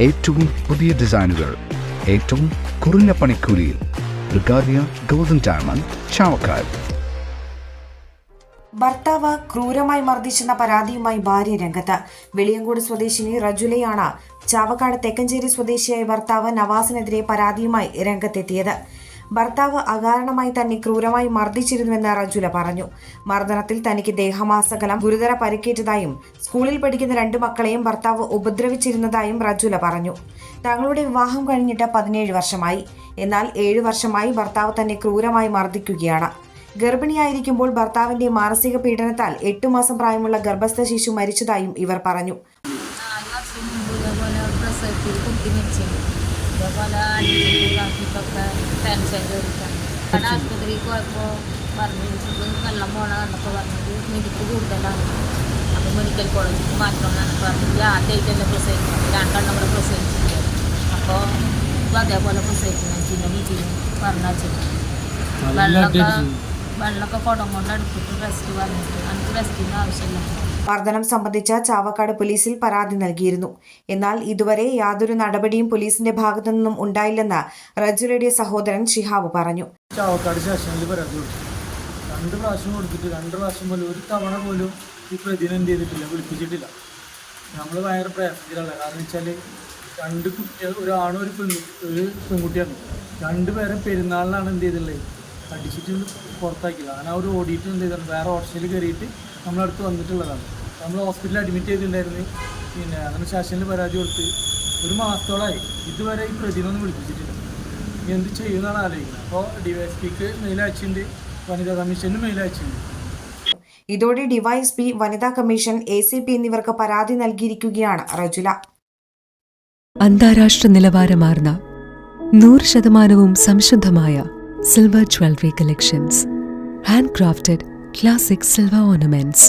ഏറ്റവും പുതിയ ഡിസൈനുകൾ ഏറ്റവും കുറഞ്ഞ പണിക്കൂലിയിൽ. ബ്രിഗാദിയ ഗോൾഡൻ ഡയമണ്ട് ചാവക്കാട്. ഭർത്താവ് ക്രൂരമായി മർദ്ദിച്ചെന്ന പരാതിയുമായി ഭാര്യ രംഗത്ത്. വെളിയങ്കോട് സ്വദേശിനി റജുലയാണ് ചാവക്കാട് തെക്കഞ്ചേരി സ്വദേശിയായ ഭർത്താവ് നവാസിനെതിരെ പരാതിയുമായി രംഗത്തെത്തിയത്. ഭർത്താവ് അകാരണമായി തന്നെ ക്രൂരമായി മർദ്ദിച്ചിരുന്നുവെന്ന് റജുല പറഞ്ഞു. മർദ്ദനത്തിൽ തനിക്ക് ദേഹമാസകലം ഗുരുതര പരിക്കേറ്റതായും സ്കൂളിൽ പഠിക്കുന്ന രണ്ടു മക്കളെയും ഭർത്താവ് ഉപദ്രവിച്ചിരുന്നതായും റജുല പറഞ്ഞു. തങ്ങളുടെ വിവാഹം കഴിഞ്ഞിട്ട് പതിനേഴ് വർഷമായി. എന്നാൽ ഏഴു വർഷമായി ഭർത്താവ് തന്നെ ക്രൂരമായി മർദ്ദിക്കുകയാണ്. ഗർഭിണിയായിരിക്കുമ്പോൾ ഭർത്താവിന്റെ മാനസിക പീഡനത്താൽ എട്ടു മാസം പ്രായമുള്ള ഗർഭസ്ഥ ശിശു മരിച്ചതായും ഇവർ പറഞ്ഞു. അടിച്ചിട്ടൊക്കെ ടെൻഷൻ കയറിയിട്ടാണ് അവിടെ ആശുപത്രിക്ക് പോയപ്പോൾ പറഞ്ഞു വെള്ളം പോണ കണ്ടപ്പോൾ പറഞ്ഞത് മിടിപ്പ് കൂടുതലാണ്. അപ്പോൾ മെഡിക്കൽ കോളേജിൽ മാറ്റണമെന്നാണ് പറഞ്ഞത്. ആദ്യമായിട്ടല്ലേ പ്രസവിക്കുന്നത്. രണ്ടെണ്ണം കൂടെ പ്രസവിച്ചില്ല അപ്പോൾ ഇപ്പം അതേപോലെ പ്രസവിക്കുന്നത് പിന്നെ വീട്ടിൽ പറഞ്ഞു വെള്ളമൊക്കെ വെള്ളമൊക്കെ കുടം കൊണ്ട് അടുപ്പിട്ട് റെസ്റ്റ് പറഞ്ഞിട്ട്. എനിക്ക് റെസ്റ്റിന് ആവശ്യമില്ല. മർദ്ദനം സംബന്ധിച്ച ചാവക്കാട് പോലീസിൽ പരാതി നൽകിയിരുന്നു. എന്നാൽ ഇതുവരെ യാതൊരു നടപടിയും പോലീസിന്റെ ഭാഗത്തു നിന്നും ഉണ്ടായില്ലെന്ന് റജുലയുടെ സഹോദരൻ ഷിഹാബ് പറഞ്ഞു. ചാവക്കാട് സ്റ്റേഷനിൽ പരാതി കൊടുത്തു. രണ്ട് പ്രാവശ്യം കൊടുത്തിട്ട് രണ്ട് പ്രാവശ്യം പോലും ഒരു തവണ പോലും ഈ പ്രതിനെ എന്ത് ചെയ്തിട്ടില്ല വിളിപ്പിച്ചിട്ടില്ല. നമ്മൾ ഭയങ്കര പ്രയാസത്തിലല്ല കാരണം വെച്ചാൽ രണ്ട് കുട്ടികൾ ഒരാണും ഒരു പെണ്ണു ഒരു പെൺകുട്ടിയാണ്. രണ്ടുപേരെ പെരുന്നാളിനാണ് എന്ത് ചെയ്തിട്ടുള്ളത് അടിച്ചിട്ട് പുറത്താക്കിയത്. അങ്ങനെ അവർ ഓടിയിട്ട് എന്ത് ചെയ്തിട്ടുണ്ട്? വേറെ ഓട്ടോയിൽ കയറിയിട്ട് നമ്മളടുത്ത് വന്നിട്ടുള്ളതാണ്. നമ്മൾ ഹോസ്പിറ്റലിൽ അഡ്മിറ്റ് ചെയ്തിട്ടുണ്ടായിരുന്നു. പിന്നെ അങ്ങനെ സ്റ്റേഷനിൽ പരാതി കൊടുത്ത് ഒരു മാസത്തോളമായി ഇതുവരെ ഈ പ്രതിനൊന്നും വിളിപ്പിച്ചിട്ടില്ല ഇനി എന്ത് ചെയ്യുമെന്നാണ് ആലോചിക്കുന്നത്. അപ്പോൾ ഡി വൈ എസ് പിക്ക് മെയിൽ അയച്ചിട്ടുണ്ട്. വനിതാ കമ്മീഷന് മെയിൽ അയച്ചിട്ടുണ്ട്. ഇതോടെ ഡിവൈഎസ്പി വനിതാ കമ്മീഷൻ എ സി പി എന്നിവർക്ക് പരാതി നൽകിയിരിക്കുകയാണ് റജുല. അന്താരാഷ്ട്ര നിലവാരമാർന്ന നൂറ് ശതമാനവും സംശുദ്ധമായ silver jewellery collections. Hand crafted classic silver ornaments.